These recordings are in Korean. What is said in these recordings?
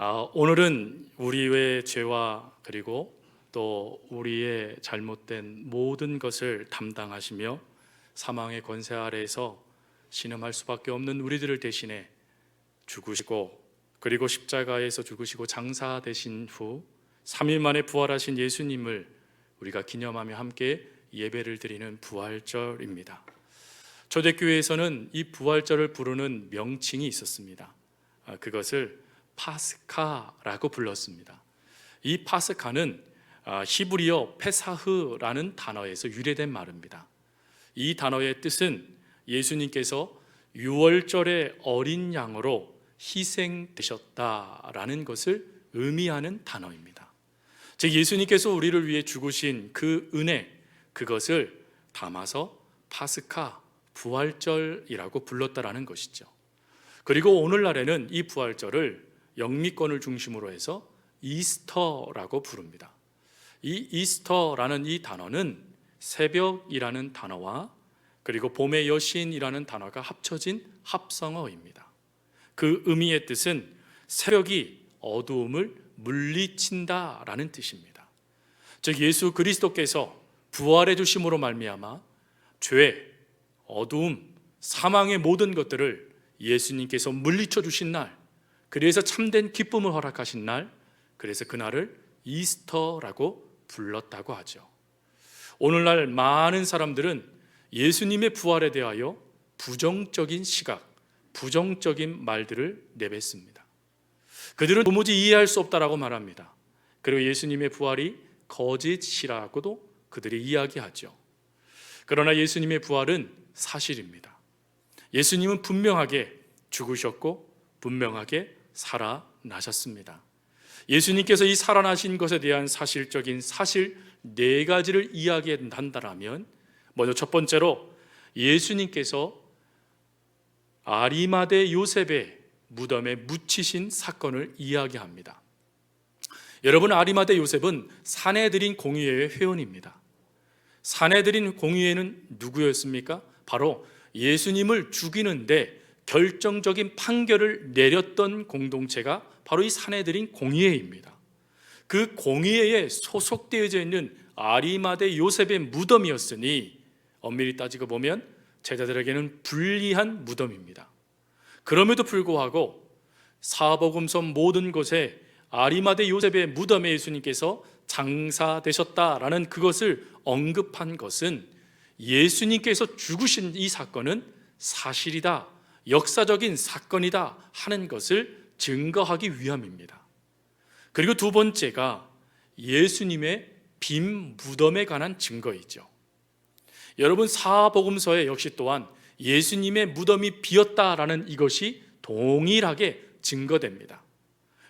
아, 오늘은 우리의 죄와 그리고 또 우리의 잘못된 모든 것을 담당하시며 사망의 권세 아래에서 신음할 수밖에 없는 우리들을 대신해 죽으시고 그리고 십자가에서 죽으시고 장사 되신 후 3일 만에 부활하신 예수님을 우리가 기념하며 함께 예배를 드리는 부활절입니다. 초대교회에서는 이 부활절을 부르는 명칭이 있었습니다. 아, 그것을 파스카라고 불렀습니다. 이 파스카는 아, 히브리어 페사흐라는 단어에서 유래된 말입니다. 이 단어의 뜻은 예수님께서 유월절의 어린 양으로 희생되셨다라는 것을 의미하는 단어입니다. 즉 예수님께서 우리를 위해 죽으신 그 은혜 그것을 담아서 파스카 부활절이라고 불렀다라는 것이죠. 그리고 오늘날에는 이 부활절을 영미권을 중심으로 해서 이스터라고 부릅니다. 이 이스터라는 이 단어는 새벽이라는 단어와 그리고 봄의 여신이라는 단어가 합쳐진 합성어입니다. 그 의미의 뜻은 새벽이 어두움을 물리친다라는 뜻입니다. 즉 예수 그리스도께서 부활해 주심으로 말미암아 죄, 어두움, 사망의 모든 것들을 예수님께서 물리쳐 주신 날, 그래서 참된 기쁨을 허락하신 날, 그래서 그날을 이스터라고 불렀다고 하죠. 오늘날 많은 사람들은 예수님의 부활에 대하여 부정적인 시각, 부정적인 말들을 내뱉습니다. 그들은 도무지 이해할 수 없다라고 말합니다. 그리고 예수님의 부활이 거짓이라고도 그들이 이야기하죠. 그러나 예수님의 부활은 사실입니다. 예수님은 분명하게 죽으셨고 분명하게 살아나셨습니다. 예수님께서 이 살아나신 것에 대한 사실적인 사실 네 가지를 이야기한다면 먼저 첫 번째로 예수님께서 아리마대 요셉의 무덤에 묻히신 사건을 이야기합니다. 여러분 아리마대 요셉은 사내들인 공의회의 회원입니다. 사내들인 공의회는 누구였습니까? 바로 예수님을 죽이는데 결정적인 판결을 내렸던 공동체가 바로 이 사내들인 공의회입니다. 그 공의회에 소속되어져 있는 아리마대 요셉의 무덤이었으니 엄밀히 따지고 보면 제자들에게는 불리한 무덤입니다. 그럼에도 불구하고 사복음서 모든 곳에 아리마대 요셉의 무덤에 예수님께서 장사되셨다라는 그것을 언급한 것은 예수님께서 죽으신 이 사건은 사실이다, 역사적인 사건이다 하는 것을 증거하기 위함입니다. 그리고 두 번째가 예수님의 빈 무덤에 관한 증거이죠. 여러분 사복음서에 역시 또한 예수님의 무덤이 비었다라는 이것이 동일하게 증거됩니다.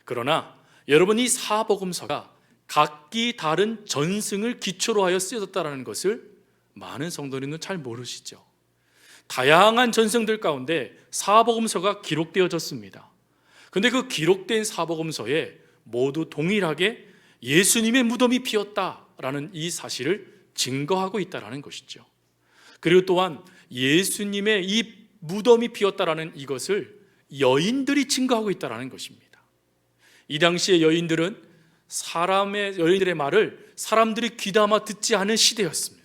그러나 여러분 이 사복음서가 각기 다른 전승을 기초로 하여 쓰여졌다는 것을 많은 성도님은 잘 모르시죠. 다양한 전승들 가운데 사복음서가 기록되어졌습니다. 근데 그 기록된 사복음서에 모두 동일하게 예수님의 무덤이 비었다라는 이 사실을 증거하고 있다라는 것이죠. 그리고 또한 예수님의 이 무덤이 비었다라는 이것을 여인들이 증거하고 있다라는 것입니다. 이 당시의 여인들은 사람의 여인들의 말을 사람들이 귀담아 듣지 않은 시대였습니다.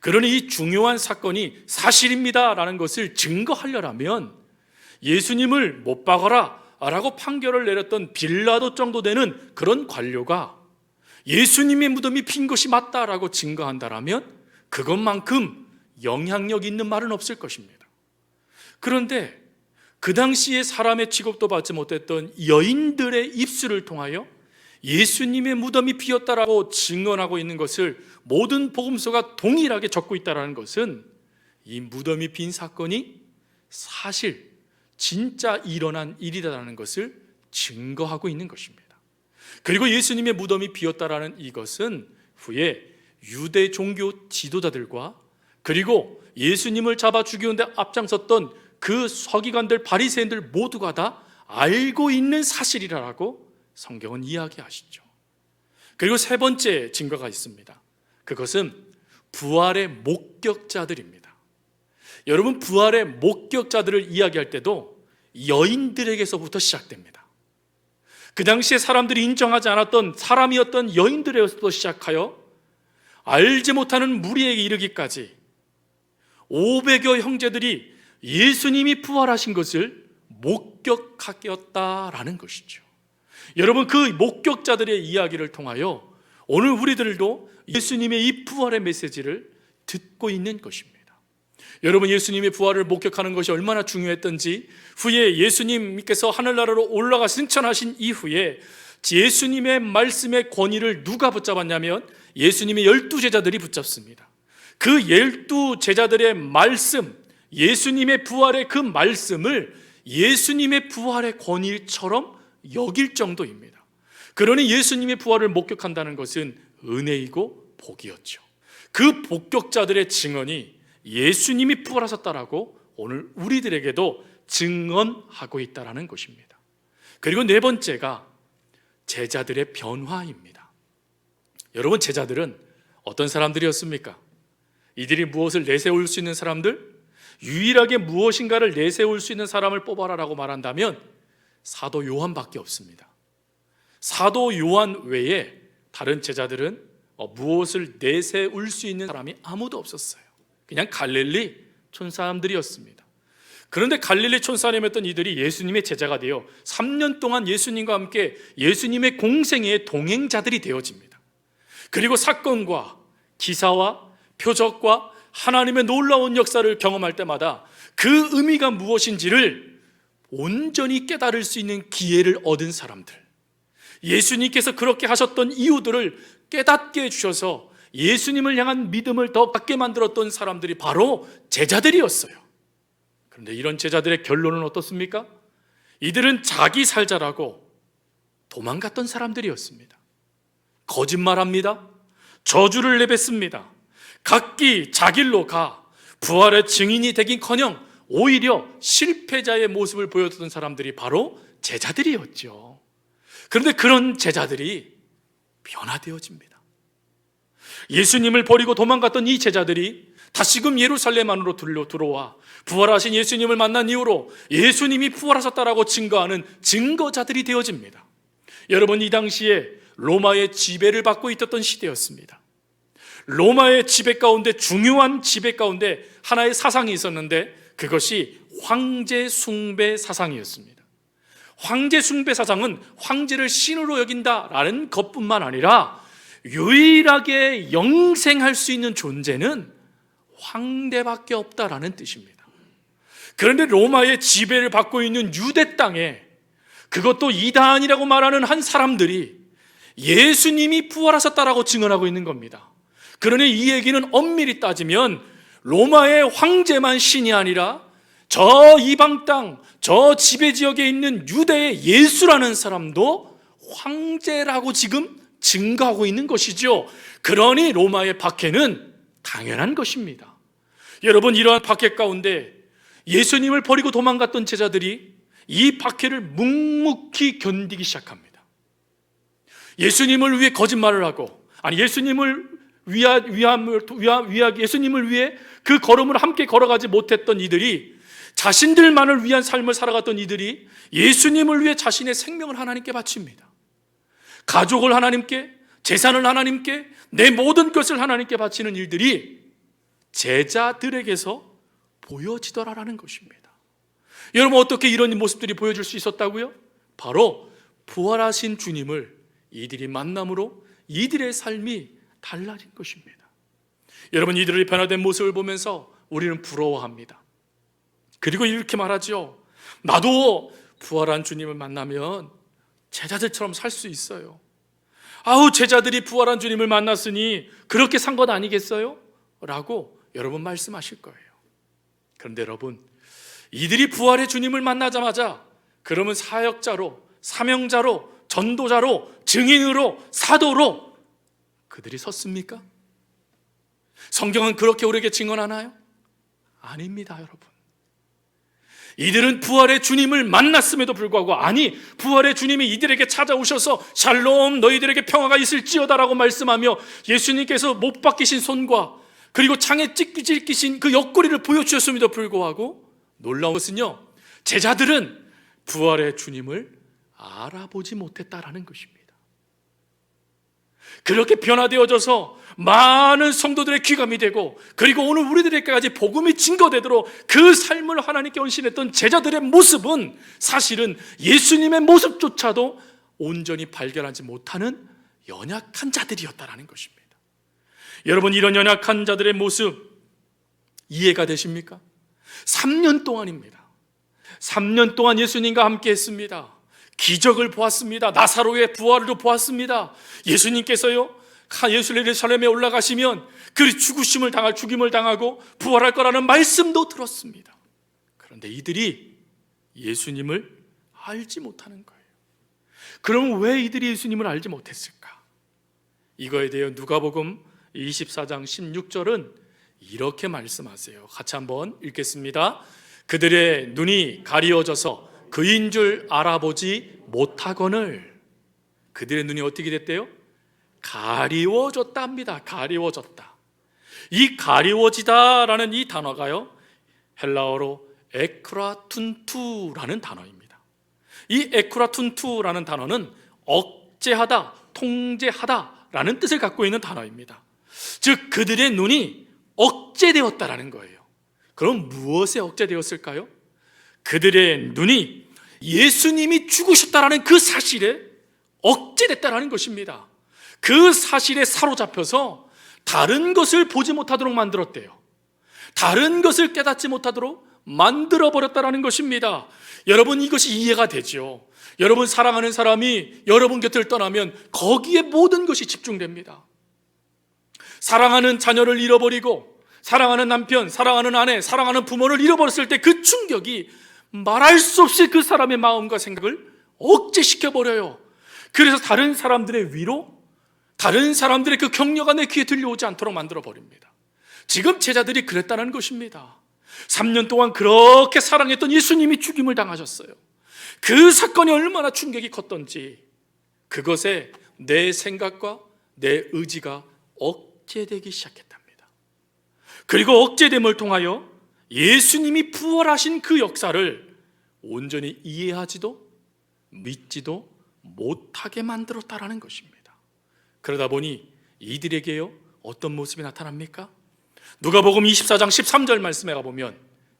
그러니 이 중요한 사건이 사실입니다라는 것을 증거하려면 예수님을 못 박아라 라고 판결을 내렸던 빌라도 정도 되는 그런 관료가 예수님의 무덤이 핀 것이 맞다라고 증거한다라면 그것만큼 영향력 있는 말은 없을 것입니다. 그런데 그 당시에 사람의 취급도 받지 못했던 여인들의 입술을 통하여 예수님의 무덤이 비었다라고 증언하고 있는 것을 모든 복음서가 동일하게 적고 있다라는 것은 이 무덤이 빈 사건이 사실 진짜 일어난 일이다라는 것을 증거하고 있는 것입니다. 그리고 예수님의 무덤이 비었다라는 이것은 후에 유대 종교 지도자들과 그리고 예수님을 잡아 죽이는데 앞장섰던 그 서기관들 바리새인들 모두가 다 알고 있는 사실이라고 성경은 이야기하시죠. 그리고 세 번째 증거가 있습니다. 그것은 부활의 목격자들입니다. 여러분 부활의 목격자들을 이야기할 때도 여인들에게서부터 시작됩니다. 그 당시에 사람들이 인정하지 않았던 사람이었던 여인들에서부터 시작하여 알지 못하는 무리에게 이르기까지 500여 형제들이 예수님이 부활하신 것을 목격하였다라는 것이죠. 여러분 그 목격자들의 이야기를 통하여 오늘 우리들도 예수님의 이 부활의 메시지를 듣고 있는 것입니다. 여러분 예수님의 부활을 목격하는 것이 얼마나 중요했던지 후에 예수님께서 하늘나라로 올라가 승천하신 이후에 예수님의 말씀의 권위를 누가 붙잡았냐면 예수님의 열두 제자들이 붙잡습니다. 그 열두 제자들의 말씀, 예수님의 부활의 그 말씀을 예수님의 부활의 권위처럼 여길 정도입니다. 그러니 예수님의 부활을 목격한다는 것은 은혜이고 복이었죠. 그 목격자들의 증언이 예수님이 부활하셨다라고 오늘 우리들에게도 증언하고 있다라는 것입니다. 그리고 네 번째가 제자들의 변화입니다. 여러분 제자들은 어떤 사람들이었습니까? 이들이 무엇을 내세울 수 있는 사람들? 유일하게 무엇인가를 내세울 수 있는 사람을 뽑아라라고 말한다면 사도 요한밖에 없습니다. 사도 요한 외에 다른 제자들은 어, 무엇을 내세울 수 있는 사람이 아무도 없었어요. 그냥 갈릴리 촌사람들이었습니다. 그런데 갈릴리 촌사람이었던 이들이 예수님의 제자가 되어 3년 동안 예수님과 함께 예수님의 공생의 동행자들이 되어집니다. 그리고 사건과 기사와 표적과 하나님의 놀라운 역사를 경험할 때마다 그 의미가 무엇인지를 온전히 깨달을 수 있는 기회를 얻은 사람들. 예수님께서 그렇게 하셨던 이유들을 깨닫게 해주셔서 예수님을 향한 믿음을 더 갖게 만들었던 사람들이 바로 제자들이었어요. 그런데 이런 제자들의 결론은 어떻습니까? 이들은 자기 살자라고 도망갔던 사람들이었습니다. 거짓말합니다. 저주를 내뱉습니다. 각기 자길로 가 부활의 증인이 되긴커녕 오히려 실패자의 모습을 보여주던 사람들이 바로 제자들이었죠. 그런데 그런 제자들이 변화되어집니다. 예수님을 버리고 도망갔던 이 제자들이 다시금 예루살렘 안으로 들어와 부활하신 예수님을 만난 이후로 예수님이 부활하셨다라고 증거하는 증거자들이 되어집니다. 여러분 이 당시에 로마의 지배를 받고 있었던 시대였습니다. 로마의 지배 가운데 중요한 지배 가운데 하나의 사상이 있었는데 그것이 황제 숭배 사상이었습니다. 황제 숭배 사상은 황제를 신으로 여긴다라는 것뿐만 아니라 유일하게 영생할 수 있는 존재는 황대밖에 없다라는 뜻입니다. 그런데 로마의 지배를 받고 있는 유대 땅에 그것도 이단이라고 말하는 한 사람들이 예수님이 부활하셨다라고 증언하고 있는 겁니다. 그러니 이 얘기는 엄밀히 따지면 로마의 황제만 신이 아니라 저 이방 땅, 저 지배 지역에 있는 유대의 예수라는 사람도 황제라고 지금 증가하고 있는 것이죠. 그러니 로마의 박해는 당연한 것입니다. 여러분, 이러한 박해 가운데 예수님을 버리고 도망갔던 제자들이 이 박해를 묵묵히 견디기 시작합니다. 예수님을 위해 거짓말을 하고, 아니, 예수님을 위하, 위함을, 위하, 위하, 예수님을 위해 그 걸음을 함께 걸어가지 못했던 이들이 자신들만을 위한 삶을 살아갔던 이들이 예수님을 위해 자신의 생명을 하나님께 바칩니다. 가족을 하나님께, 재산을 하나님께, 내 모든 것을 하나님께 바치는 일들이 제자들에게서 보여지더라라는 것입니다. 여러분 어떻게 이런 모습들이 보여줄 수 있었다고요? 바로 부활하신 주님을 이들이 만남으로 이들의 삶이 달라진 것입니다. 여러분 이들의 변화된 모습을 보면서 우리는 부러워합니다. 그리고 이렇게 말하죠. 나도 부활한 주님을 만나면 제자들처럼 살 수 있어요. 아우 제자들이 부활한 주님을 만났으니 그렇게 산 것 아니겠어요? 라고 여러분 말씀하실 거예요. 그런데 여러분 이들이 부활의 주님을 만나자마자 그러면 사역자로 사명자로 전도자로 증인으로 사도로 그들이 섰습니까? 성경은 그렇게 우리에게 증언하나요? 아닙니다, 여러분. 이들은 부활의 주님을 만났음에도 불구하고 아니 부활의 주님이 이들에게 찾아오셔서 샬롬 너희들에게 평화가 있을지어다라고 말씀하며 예수님께서 못 박히신 손과 그리고 창에 찢기신 그 옆구리를 보여주셨음에도 불구하고 놀라운 것은요 제자들은 부활의 주님을 알아보지 못했다라는 것입니다. 그렇게 변화되어져서 많은 성도들의 귀감이 되고 그리고 오늘 우리들에게까지 복음이 증거되도록 그 삶을 하나님께 헌신했던 제자들의 모습은 사실은 예수님의 모습조차도 온전히 발견하지 못하는 연약한 자들이었다라는 것입니다. 여러분 이런 연약한 자들의 모습 이해가 되십니까? 3년 동안입니다. 3년 동안 예수님과 함께 했습니다. 기적을 보았습니다. 나사로의 부활을 보았습니다. 예수님께서요, 예수레살렘에 올라가시면 그 죽으심을 당할 죽임을 당하고 부활할 거라는 말씀도 들었습니다. 그런데 이들이 예수님을 알지 못하는 거예요. 그럼 왜 이들이 예수님을 알지 못했을까? 이거에 대해 누가복음 24장 16절은 이렇게 말씀하세요. 같이 한번 읽겠습니다. 그들의 눈이 가리워져서 그인 줄 알아보지 못하거늘 그들의 눈이 어떻게 됐대요? 가리워졌답니다. 가리워졌다. 이 가리워지다라는 이 단어가요. 헬라어로 에크라툰투라는 단어입니다. 이 에크라툰투라는 단어는 억제하다, 통제하다라는 뜻을 갖고 있는 단어입니다. 즉 그들의 눈이 억제되었다라는 거예요. 그럼 무엇에 억제되었을까요? 그들의 눈이 예수님이 죽으셨다라는 그 사실에 억제됐다라는 것입니다. 그 사실에 사로잡혀서 다른 것을 보지 못하도록 만들었대요. 다른 것을 깨닫지 못하도록 만들어 버렸다라는 것입니다. 여러분 이것이 이해가 되죠. 여러분 사랑하는 사람이 여러분 곁을 떠나면 거기에 모든 것이 집중됩니다. 사랑하는 자녀를 잃어버리고 사랑하는 남편, 사랑하는 아내, 사랑하는 부모를 잃어버렸을 때 그 충격이 말할 수 없이 그 사람의 마음과 생각을 억제시켜 버려요. 그래서 다른 사람들의 위로, 다른 사람들의 그 격려가 내 귀에 들려오지 않도록 만들어 버립니다. 지금 제자들이 그랬다는 것입니다. 3년 동안 그렇게 사랑했던 예수님이 죽임을 당하셨어요. 그 사건이 얼마나 충격이 컸던지 그것에 내 생각과 내 의지가 억제되기 시작했답니다. 그리고 억제됨을 통하여 예수님이 부활하신 그 역사를 온전히 이해하지도 믿지도 못하게 만들었다라는 것입니다. 그러다 보니 이들에게요 어떤 모습이 나타납니까? 누가복음 24장 13절 말씀에 가 보면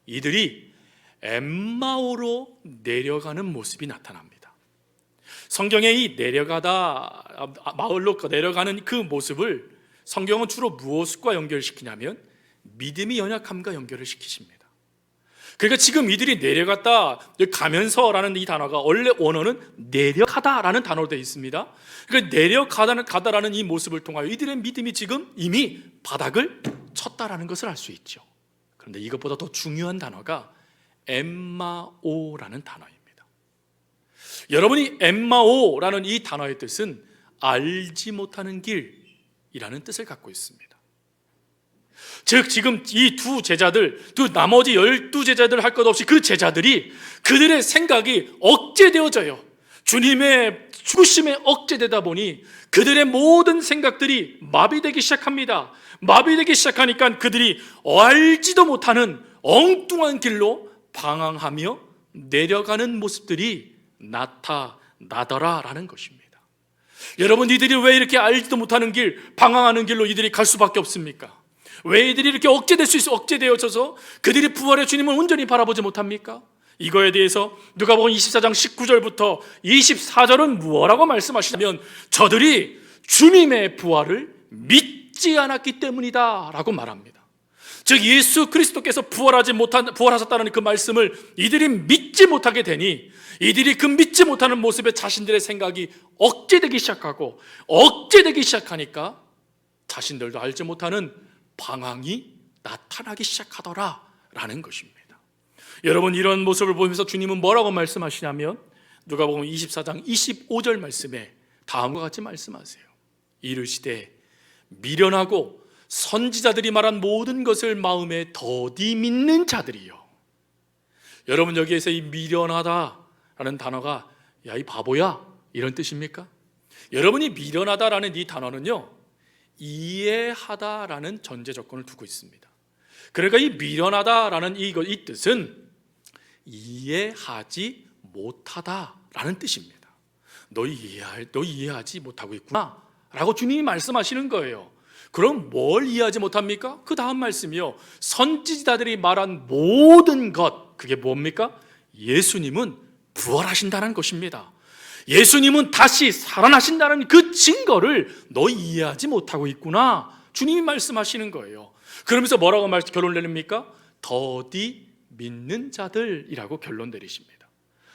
이들이 엠마오로 내려가는 모습이 나타납니다. 성경에 이 내려가다 마을로 내려가는 그 모습을 성경은 주로 무엇과 연결시키냐면 믿음이 연약함과 연결을 시키십니다. 그러니까 지금 이들이 내려갔다 가면서라는 이 단어가 원래 원어는 내려가다라는 단어로 되어 있습니다. 그러니까 내려가다는 가다라는 이 모습을 통하여 이들의 믿음이 지금 이미 바닥을 쳤다라는 것을 알 수 있죠. 그런데 이것보다 더 중요한 단어가 엠마오라는 단어입니다. 여러분이 엠마오라는 이 단어의 뜻은 알지 못하는 길이라는 뜻을 갖고 있습니다. 즉 지금 이 두 제자들, 또 나머지 열두 제자들 할 것 없이 그 제자들이 그들의 생각이 억제되어져요. 주님의 죽으심에 억제되다 보니 그들의 모든 생각들이 마비되기 시작합니다. 마비되기 시작하니까 그들이 알지도 못하는 엉뚱한 길로 방황하며 내려가는 모습들이 나타나더라라는 것입니다. 여러분, 이들이 왜 이렇게 알지도 못하는 길, 방황하는 길로 이들이 갈 수밖에 없습니까? 왜 이들이 이렇게 억제될 수 있어 억제되어져서 그들이 부활의 주님을 온전히 바라보지 못합니까? 이거에 대해서 누가복음 24장 19절부터 24절은 무엇라고 말씀하시냐면 저들이 주님의 부활을 믿지 않았기 때문이다라고 말합니다. 즉 예수 그리스도께서 부활하지 못한 부활하셨다는 그 말씀을 이들이 믿지 못하게 되니 이들이 그 믿지 못하는 모습에 자신들의 생각이 억제되기 시작하고 억제되기 시작하니까 자신들도 알지 못하는 방황이 나타나기 시작하더라라는 것입니다. 여러분 이런 모습을 보면서 주님은 뭐라고 말씀하시냐면 누가복음 24장 25절 말씀에 다음과 같이 말씀하세요. 이르시되 미련하고 선지자들이 말한 모든 것을 마음에 더디 믿는 자들이요. 여러분 여기에서 이 미련하다라는 단어가 야 이 바보야 이런 뜻입니까? 여러분이 미련하다라는 이 단어는요 이해하다라는 전제 조건을 두고 있습니다. 그러니까 이 미련하다라는 이, 이 뜻은 이해하지 못하다라는 뜻입니다. 너 이해할 너 이해하지 못하고 있구나라고 주님이 말씀하시는 거예요. 그럼 뭘 이해하지 못합니까? 그 다음 말씀이요. 선지자들이 말한 모든 것 그게 뭡니까? 예수님은 부활하신다는 것입니다. 예수님은 다시 살아나신다는 그 증거를 너 이해하지 못하고 있구나. 주님이 말씀하시는 거예요. 그러면서 뭐라고 말, 결론 내립니까? 더디 믿는 자들이라고 결론 내리십니다.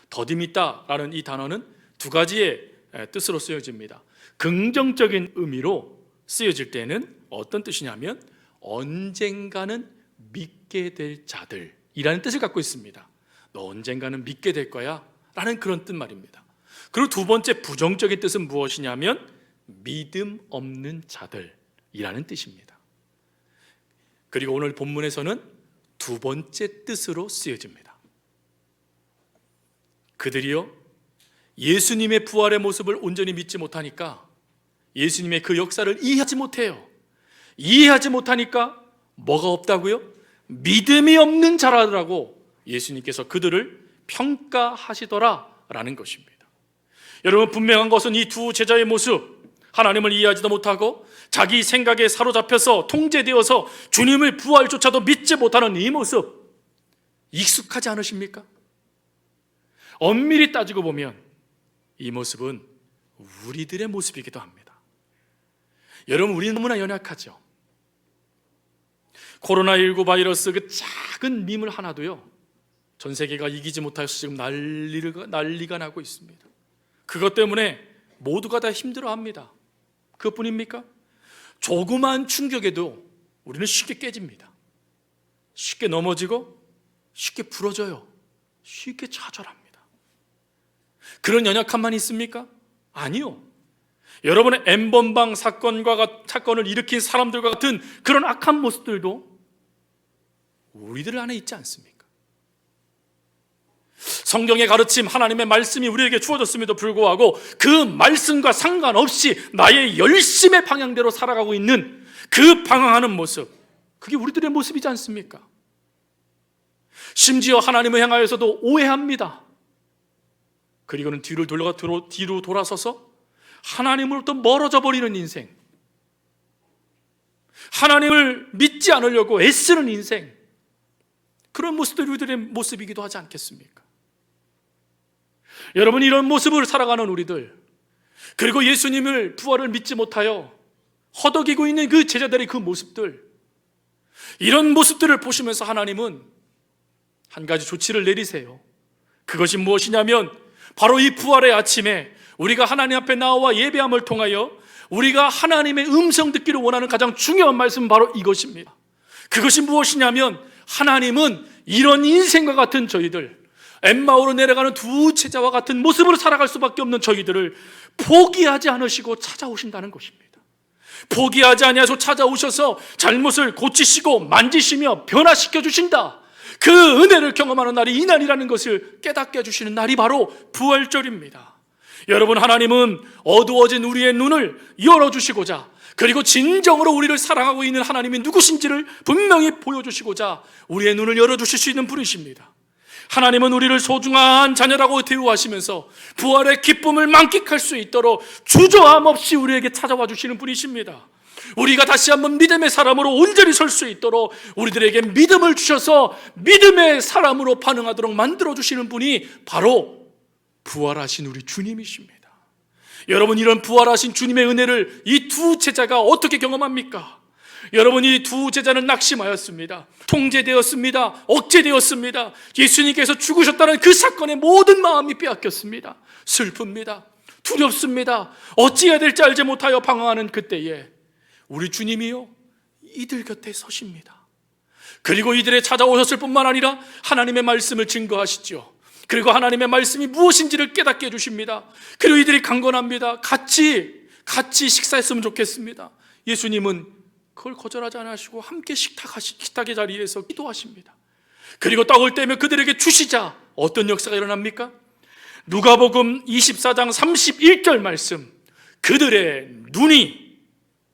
더디 믿다라는 이 단어는 두 가지의 에, 뜻으로 쓰여집니다. 긍정적인 의미로 쓰여질 때는 어떤 뜻이냐면 언젠가는 믿게 될 자들이라는 뜻을 갖고 있습니다. 너 언젠가는 믿게 될 거야 라는 그런 뜻 말입니다. 그리고 두 번째 부정적인 뜻은 무엇이냐면 믿음 없는 자들이라는 뜻입니다. 그리고 오늘 본문에서는 두 번째 뜻으로 쓰여집니다. 그들이요 예수님의 부활의 모습을 온전히 믿지 못하니까 예수님의 그 역사를 이해하지 못해요. 이해하지 못하니까 뭐가 없다고요? 믿음이 없는 자라더라고 예수님께서 그들을 평가하시더라라는 것입니다. 여러분 분명한 것은 이 두 제자의 모습 하나님을 이해하지도 못하고 자기 생각에 사로잡혀서 통제되어서 주님을 부활조차도 믿지 못하는 이 모습 익숙하지 않으십니까? 엄밀히 따지고 보면 이 모습은 우리들의 모습이기도 합니다. 여러분 우리는 너무나 연약하죠. 코로나19 바이러스 그 작은 밈을 하나도요. 전 세계가 이기지 못해서 지금 난리가, 난리가 나고 있습니다. 그것 때문에 모두가 다 힘들어합니다. 그것뿐입니까? 조그만 충격에도 우리는 쉽게 깨집니다. 쉽게 넘어지고 쉽게 부러져요. 쉽게 좌절합니다. 그런 연약함만 있습니까? 아니요. 여러분의 엠번방 사건과 같- 사건을 일으킨 사람들과 같은 그런 악한 모습들도 우리들 안에 있지 않습니까? 성경의 가르침, 하나님의 말씀이 우리에게 주어졌음에도 불구하고 그 말씀과 상관없이 나의 열심의 방향대로 살아가고 있는 그 방황하는 모습, 그게 우리들의 모습이지 않습니까? 심지어 하나님을 향하여서도 오해합니다. 그리고는 뒤를 돌려가 뒤로, 돌아서서 하나님으로부터 멀어져 버리는 인생. 하나님을 믿지 않으려고 애쓰는 인생. 그런 모습들이 우리들의 모습이기도 하지 않겠습니까? 여러분 이런 모습을 살아가는 우리들 그리고 예수님을 부활을 믿지 못하여 허덕이고 있는 그 제자들의 그 모습들 이런 모습들을 보시면서 하나님은 한 가지 조치를 내리세요. 그것이 무엇이냐면 바로 이 부활의 아침에 우리가 하나님 앞에 나와 예배함을 통하여 우리가 하나님의 음성 듣기를 원하는 가장 중요한 말씀은 바로 이것입니다. 그것이 무엇이냐면 하나님은 이런 인생과 같은 저희들 엠마오로 내려가는 두 제자와 같은 모습으로 살아갈 수밖에 없는 저희들을 포기하지 않으시고 찾아오신다는 것입니다. 포기하지 아니하소 찾아오셔서 잘못을 고치시고 만지시며 변화시켜 주신다. 그 은혜를 경험하는 날이 이 날이라는 것을 깨닫게 해주시는 날이 바로 부활절입니다. 여러분 하나님은 어두워진 우리의 눈을 열어주시고자 그리고 진정으로 우리를 사랑하고 있는 하나님이 누구신지를 분명히 보여주시고자 우리의 눈을 열어주실 수 있는 분이십니다. 하나님은 우리를 소중한 자녀라고 대우하시면서 부활의 기쁨을 만끽할 수 있도록 주저함 없이 우리에게 찾아와 주시는 분이십니다. 우리가 다시 한번 믿음의 사람으로 온전히 설 수 있도록 우리들에게 믿음을 주셔서 믿음의 사람으로 반응하도록 만들어 주시는 분이 바로 부활하신 우리 주님이십니다. 여러분 이런 부활하신 주님의 은혜를 이 두 제자가 어떻게 경험합니까? 여러분 이 두 제자는 낙심하였습니다. 통제되었습니다. 억제되었습니다. 예수님께서 죽으셨다는 그 사건의 모든 마음이 빼앗겼습니다. 슬픕니다. 두렵습니다. 어찌해야 될지 알지 못하여 방황하는 그때에 우리 주님이요 이들 곁에 서십니다. 그리고 이들의 찾아오셨을 뿐만 아니라 하나님의 말씀을 증거하시죠. 그리고 하나님의 말씀이 무엇인지를 깨닫게 해주십니다. 그리고 이들이 강건합니다. 같이 같이 식사했으면 좋겠습니다. 예수님은 그걸 거절하지 않으시고 함께 식탁 식탁의 자리에서 기도하십니다. 그리고 떡을 떼며 그들에게 주시자 어떤 역사가 일어납니까? 누가복음 24장 31절 말씀 그들의 눈이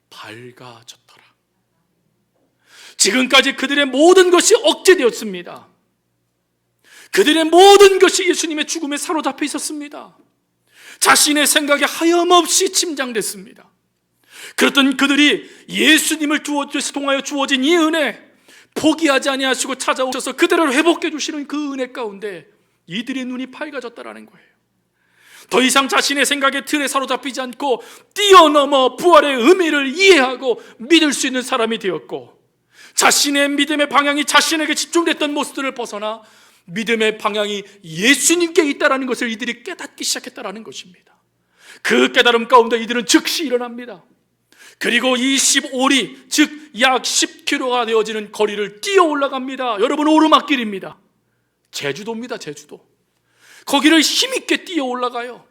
밝아졌더라. 지금까지 그들의 모든 것이 억제되었습니다. 그들의 모든 것이 예수님의 죽음에 사로잡혀 있었습니다. 자신의 생각에 하염없이 침장됐습니다. 그랬던 그들이 예수님을 두어 통하여 주어진 이 은혜 포기하지 아니하시고 찾아오셔서 그들을 회복해 주시는 그 은혜 가운데 이들의 눈이 밝아졌다라는 거예요. 더 이상 자신의 생각의 틀에 사로잡히지 않고 뛰어넘어 부활의 의미를 이해하고 믿을 수 있는 사람이 되었고 자신의 믿음의 방향이 자신에게 집중됐던 모습들을 벗어나 믿음의 방향이 예수님께 있다라는 것을 이들이 깨닫기 시작했다라는 것입니다. 그 깨달음 가운데 이들은 즉시 일어납니다. 그리고 25리, 즉 약 10km가 되어지는 거리를 뛰어 올라갑니다. 여러분 오르막길입니다. 제주도입니다, 제주도. 거기를 힘있게 뛰어 올라가요.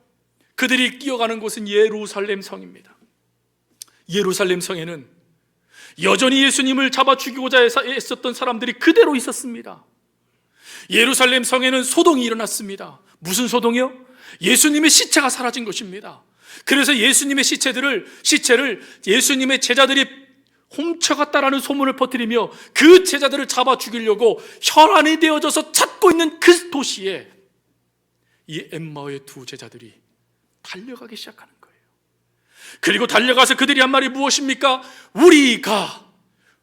그들이 뛰어가는 곳은 예루살렘 성입니다. 예루살렘 성에는 여전히 예수님을 잡아 죽이고자 애썼던 사람들이 그대로 있었습니다. 예루살렘 성에는 소동이 일어났습니다. 무슨 소동이요? 예수님의 시체가 사라진 것입니다. 그래서 예수님의 시체들을 시체를 예수님의 제자들이 훔쳐갔다라는 소문을 퍼뜨리며 그 제자들을 잡아 죽이려고 혈안이 되어져서 찾고 있는 그 도시에 이 엠마오의 두 제자들이 달려가기 시작하는 거예요. 그리고 달려가서 그들이 한 말이 무엇입니까? 우리가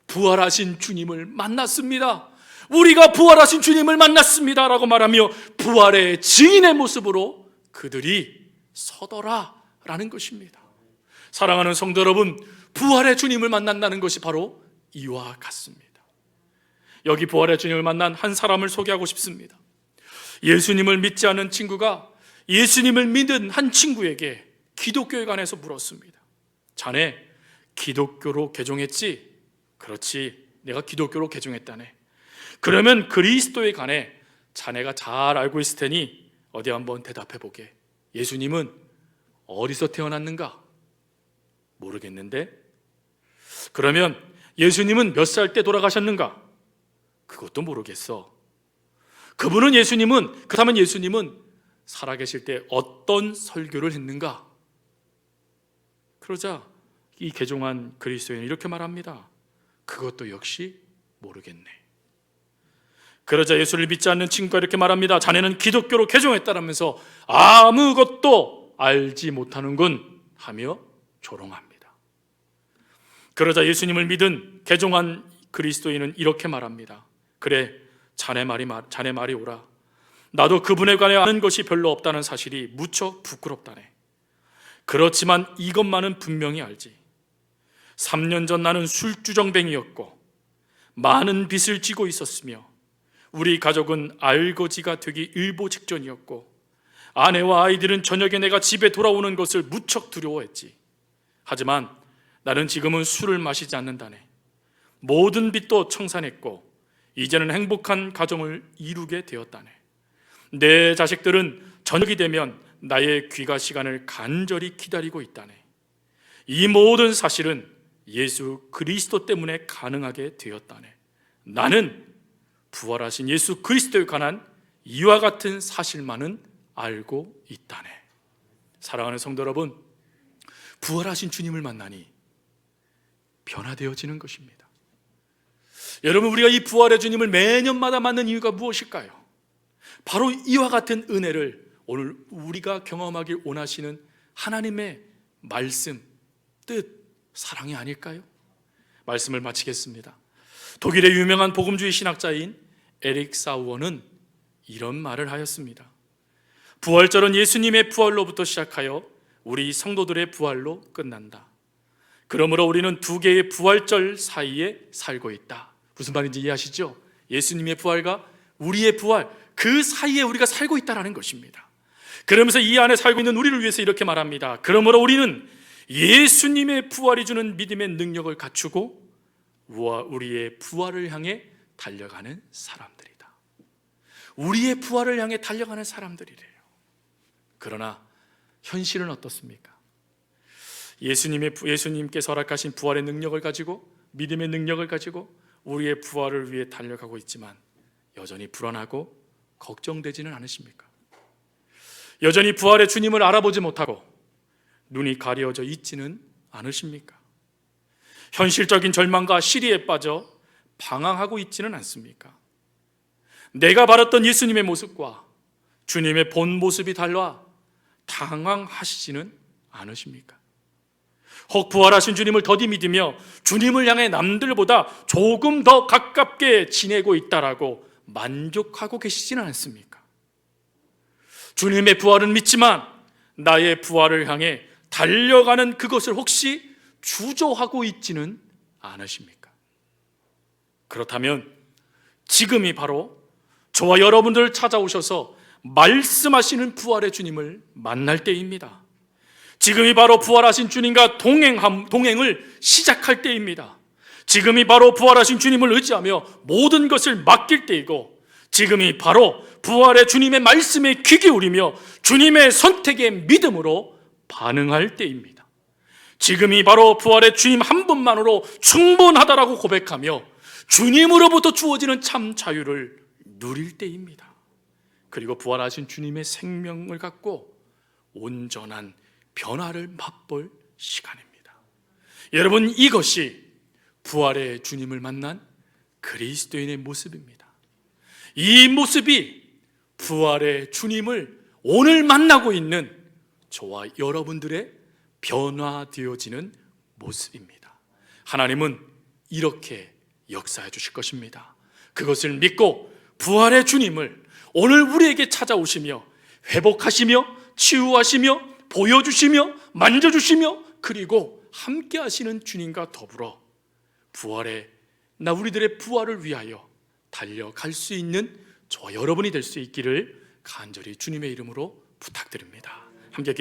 부활하신 주님을 만났습니다. 우리가 부활하신 주님을 만났습니다 라고 말하며 부활의 증인의 모습으로 그들이 서더라 라는 것입니다. 사랑하는 성도 여러분, 부활의 주님을 만난다는 것이 바로 이와 같습니다. 여기 부활의 주님을 만난 한 사람을 소개하고 싶습니다. 예수님을 믿지 않은 친구가 예수님을 믿은 한 친구에게 기독교에 관해서 물었습니다. 자네 기독교로 개종했지? 그렇지. 내가 기독교로 개종했다네. 그러면 그리스도에 관해 자네가 잘 알고 있을 테니 어디 한번 대답해 보게. 예수님은 어디서 태어났는가? 모르겠는데. 그러면 예수님은 몇 살 때 돌아가셨는가? 그것도 모르겠어. 그분은 예수님은 그렇다면 예수님은 살아계실 때 어떤 설교를 했는가? 그러자 이 개종한 그리스도인은 이렇게 말합니다. 그것도 역시 모르겠네. 그러자 예수를 믿지 않는 친구가 이렇게 말합니다. 자네는 기독교로 개종했다라면서 아무것도 알지 못하는군 하며 조롱합니다. 그러자 예수님을 믿은 개종한 그리스도인은 이렇게 말합니다. 그래, 자네 말이 자네 말이 오라. 나도 그분에 관해 아는 것이 별로 없다는 사실이 무척 부끄럽다네. 그렇지만 이것만은 분명히 알지. 3년 전 나는 술주정뱅이였고 많은 빚을 지고 있었으며 우리 가족은 알거지가 되기 일보 직전이었고 아내와 아이들은 저녁에 내가 집에 돌아오는 것을 무척 두려워했지. 하지만 나는 지금은 술을 마시지 않는다네. 모든 빚도 청산했고 이제는 행복한 가정을 이루게 되었다네. 내 자식들은 저녁이 되면 나의 귀가 시간을 간절히 기다리고 있다네. 이 모든 사실은 예수 그리스도 때문에 가능하게 되었다네. 나는 부활하신 예수 그리스도에 관한 이와 같은 사실만은 알고 있다네. 사랑하는 성도 여러분, 부활하신 주님을 만나니 변화되어지는 것입니다. 여러분, 우리가 이 부활의 주님을 매년마다 만난 이유가 무엇일까요? 바로 이와 같은 은혜를 오늘 우리가 경험하길 원하시는 하나님의 말씀, 뜻, 사랑이 아닐까요? 말씀을 마치겠습니다. 독일의 유명한 복음주의 신학자인 에릭 사우어는 이런 말을 하였습니다. 부활절은 예수님의 부활로부터 시작하여 우리 성도들의 부활로 끝난다. 그러므로 우리는 두 개의 부활절 사이에 살고 있다. 무슨 말인지 이해하시죠? 예수님의 부활과 우리의 부활, 그 사이에 우리가 살고 있다는 것입니다. 그러면서 이 안에 살고 있는 우리를 위해서 이렇게 말합니다. 그러므로 우리는 예수님의 부활이 주는 믿음의 능력을 갖추고 우리의 부활을 향해 달려가는 사람들이다. 우리의 부활을 향해 달려가는 사람들이래요. 그러나 현실은 어떻습니까? 예수님의 예수님께서 허락하신 부활의 능력을 가지고 믿음의 능력을 가지고 우리의 부활을 위해 달려가고 있지만 여전히 불안하고 걱정되지는 않으십니까? 여전히 부활의 주님을 알아보지 못하고 눈이 가려져 있지는 않으십니까? 현실적인 절망과 시리에 빠져 방황하고 있지는 않습니까? 내가 바랐던 예수님의 모습과 주님의 본 모습이 달라 당황하시지는 않으십니까? 혹 부활하신 주님을 더디 믿으며 주님을 향해 남들보다 조금 더 가깝게 지내고 있다라고 만족하고 계시지는 않습니까? 주님의 부활은 믿지만 나의 부활을 향해 달려가는 그것을 혹시 주저하고 있지는 않으십니까? 그렇다면 지금이 바로 저와 여러분들을 찾아오셔서 말씀하시는 부활의 주님을 만날 때입니다. 지금이 바로 부활하신 주님과 동행함, 동행을 시작할 때입니다. 지금이 바로 부활하신 주님을 의지하며 모든 것을 맡길 때이고, 지금이 바로 부활의 주님의 말씀에 귀 기울이며 주님의 선택의 믿음으로 반응할 때입니다. 지금이 바로 부활의 주님 한 분만으로 충분하다라고 고백하며 주님으로부터 주어지는 참 자유를 누릴 때입니다. 그리고 부활하신 주님의 생명을 갖고 온전한 변화를 맛볼 시간입니다. 여러분 이것이 부활의 주님을 만난 그리스도인의 모습입니다. 이 모습이 부활의 주님을 오늘 만나고 있는 저와 여러분들의 변화되어지는 모습입니다. 하나님은 이렇게 역사해 주실 것입니다. 그것을 믿고 부활의 주님을 오늘 우리에게 찾아오시며 회복하시며 치유하시며 보여주시며 만져주시며 그리고 함께 하시는 주님과 더불어 부활의 나 우리들의 부활을 위하여 달려갈 수 있는 저와 여러분이 될 수 있기를 간절히 주님의 이름으로 부탁드립니다. 함께